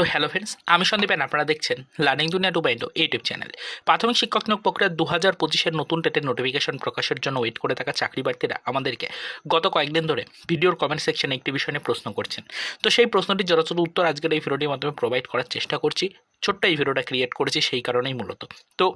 তো hello friends, আমি সন্দীপ আপনারা দেখছেন লার্নিং দুনিয়া টু বাইন্ডো ইউটিউব চ্যানেল। প্রাথমিক শিক্ষক নিয়োগ প্রক্রিয়া দু হাজার পঁচিশের নতুন ডেটের নোটিফিকেশন প্রকাশের জন্য ওয়েট করে থাকা চাকরি প্রার্থীরা আমাদেরকে গত কয়েকদিন ধরে ভিডিওর কমেন্ট সেকশনে একটি বিষয় নিয়ে প্রশ্ন করছেন। তো সেই প্রশ্নটির যথাযথ উত্তর আজকের এই ভিডিওটির মাধ্যমে প্রোভাইড করার চেষ্টা করছি। ছোট্ট এই ভিডিওটা ক্রিয়েট করেছি সেই কারণেই মূলত। তো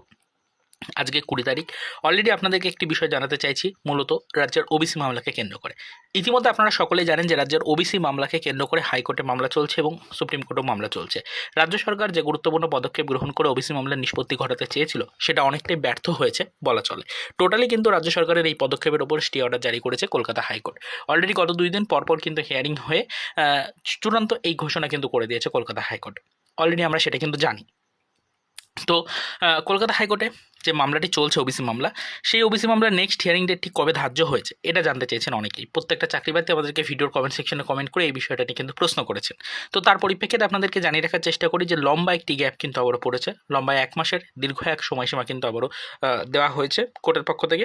আজকে কুড়ি তারিখ। অলরেডি আপনাদেরকে একটি বিষয় জানাতে চাইছি, মূলত রাজ্যের ওবিসি মামলাকে কেন্দ্র করে। ইতিমধ্যে আপনারা সকলেই জানেন যে রাজ্যের ওবিসি মামলাকে কেন্দ্র করে হাইকোর্টে মামলা চলছে এবং সুপ্রিম কোর্টেও মামলা চলছে। রাজ্য সরকার যে গুরুত্বপূর্ণ পদক্ষেপ গ্রহণ করে ওবিসি মামলার নিষ্পত্তি ঘটাতে চেয়েছিল, সেটা অনেকটাই ব্যর্থ হয়েছে বলা চলে। টোটালি কিন্তু রাজ্য সরকারের এই পদক্ষেপের ওপর স্টে অর্ডার জারি করেছে কলকাতা হাইকোর্ট। অলরেডি গত দুই দিন পরপর কিন্তু হিয়ারিং হয়ে চূড়ান্ত এই ঘোষণা কিন্তু করে দিয়েছে কলকাতা হাইকোর্ট। অলরেডি আমরা সেটা কিন্তু জানি। তো কলকাতা হাইকোর্টে যে মামলাটি চলছে ওবিসি মামলা, সেই ওবিসি মামলার নেক্সট হিয়ারিং ডেট ঠিক কবে ধার্য হয়েছে, এটা জানতে চেয়েছেন অনেকেই। প্রত্যেকটা চাকরিবাদী আমাদেরকে ভিডিওর কমেন্ট সেকশনে কমেন্ট করে এই বিষয়টা নিয়ে কিন্তু প্রশ্ন করেছেন। তো তার পরিপ্রেক্ষিতে আপনাদেরকে জানিয়ে রাখার চেষ্টা করি যে, লম্বা একটি গ্যাপ কিন্তু আবারও পড়েছে। লম্বা এক মাসের, দীর্ঘ এক সময়সীমা কিন্তু আবারও দেওয়া হয়েছে কোর্টের পক্ষ থেকে।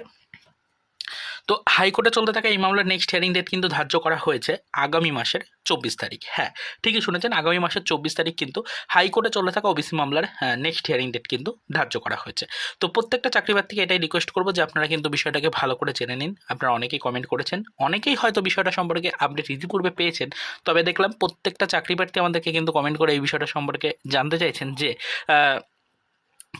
তো হাইকোর্টে চলতে থাকা এই মামলার নেক্সট হিয়ারিং ডেট কিন্তু ধার্য করা হয়েছে আগামী মাসের চব্বিশ তারিখ। হ্যাঁ ঠিকই শুনেছেন, আগামী মাসের চব্বিশ তারিখ কিন্তু হাইকোর্টে চলে থাকা ওবিসি মামলার নেক্সট হিয়ারিং ডেট কিন্তু ধার্য করা হয়েছে। তো প্রত্যেকটা চাকরি প্রার্থীকে এটাই রিকোয়েস্ট করব যে আপনারা কিন্তু বিষয়টাকে ভালো করে জেনে নিন। আপনারা অনেকেই কমেন্ট করেছেন, অনেকেই হয়তো বিষয়টা সম্পর্কে আপডেট ইতিপূর্বে পেয়েছেন, তবে দেখলাম প্রত্যেকটা চাকরি প্রার্থী আমাদেরকে কিন্তু কমেন্ট করে এই বিষয়টা সম্পর্কে জানতে চাইছেন যে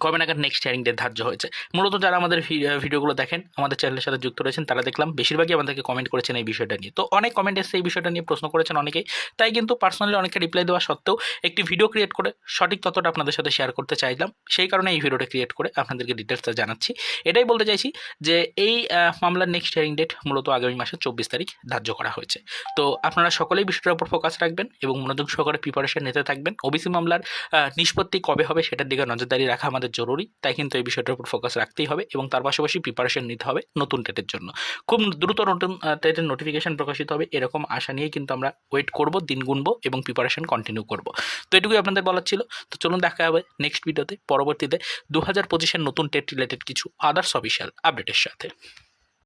কবে নাগাদ নেক্সট হিয়ারিং ডেট ধার্য হয়েছে। মূলত যারা আমাদের ভিডিওগুলো দেখেন, আমাদের চ্যানেলের সাথে যুক্ত রয়েছেন, তারা দেখলাম বেশিরভাগই আমাদেরকে কমেন্ট করেছেন এই বিষয়টা নিয়ে। তো অনেক কমেন্ট এসে এই বিষয়টা নিয়ে, প্রশ্ন করেছেন অনেকেই। তাই কিন্তু পার্সোনালি অনেকে রিপ্লাই দেওয়া সত্ত্বেও একটি ভিডিও ক্রিয়েট করে সঠিক তথ্যটা আপনাদের সাথে শেয়ার করতে চাইলাম। সেই কারণে এই ভিডিওটা ক্রিয়েট করে আপনাদেরকে ডিটেলসটা জানাচ্ছি। এটাই বলতে চাইছি যে এই মামলার নেক্সট হিয়ারিং ডেট মূলত আগামী মাসের চব্বিশ তারিখ ধার্য করা হয়েছে। তো আপনারা সকলেই বিষয়টার উপর ফোকাস রাখবেন এবং মনোযোগ সহকারে প্রিপারেশন নিতে থাকবেন। ওবিসি মামলার নিষ্পত্তি কবে হবে সেটার দিকে নজরদারি রাখা আমাদের জরুরি, তাই কিন্তু এই বিষয়টার উপর ফোকাস রাখতেই হবে এবং তার পাশাপাশি প্রিপারেশন নিতে হবে নতুন টেটের জন্য। খুব দ্রুত নতুন টেটের নোটিফিকেশন প্রকাশিত হবে, এরকম আশা নিয়েই কিন্তু আমরা ওয়েট করব, দিন গুনব এবং প্রিপারেশন কন্টিনিউ করব। তো এটুকুই আপনাদের বলার ছিল। তো চলুন দেখা হবে নেক্সট ভিডিওতে পরবর্তীতে দু হাজার পঁচিশের নতুন টেট রিলেটেড কিছু আদার্স অফিসিয়াল আপডেটের সাথে।